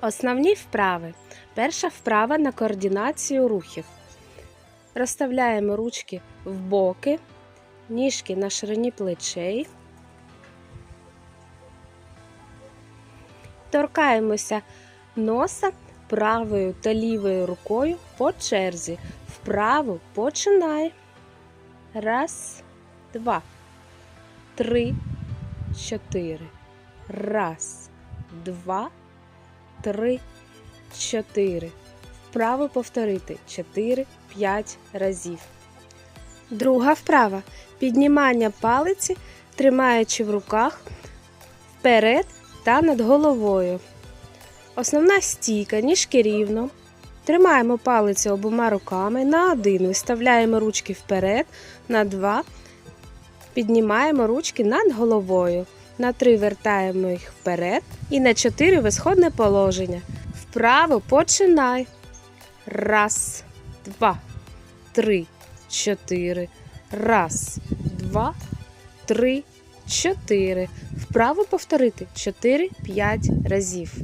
Основні вправи. Перша вправа на координацію рухів. Розставляємо ручки в боки, ніжки на ширині плечей. Торкаємося носа правою та лівою рукою по черзі. Вправу починай. Раз, два, три, чотири. Раз, два, три, чотири. Вправо повторити 4-5 разів. Друга вправа. Піднімання палиці, тримаючи в руках вперед та над головою. Основна стійка, ніжки рівно. Тримаємо палицю обома руками. На один виставляємо ручки вперед, на два. Піднімаємо ручки над головою. На три вертаємо їх вперед. І на чотири висходне положення. Вправо починай. Раз, два, три, чотири. Раз, два, три, чотири. Вправо повторити 4-5 разів.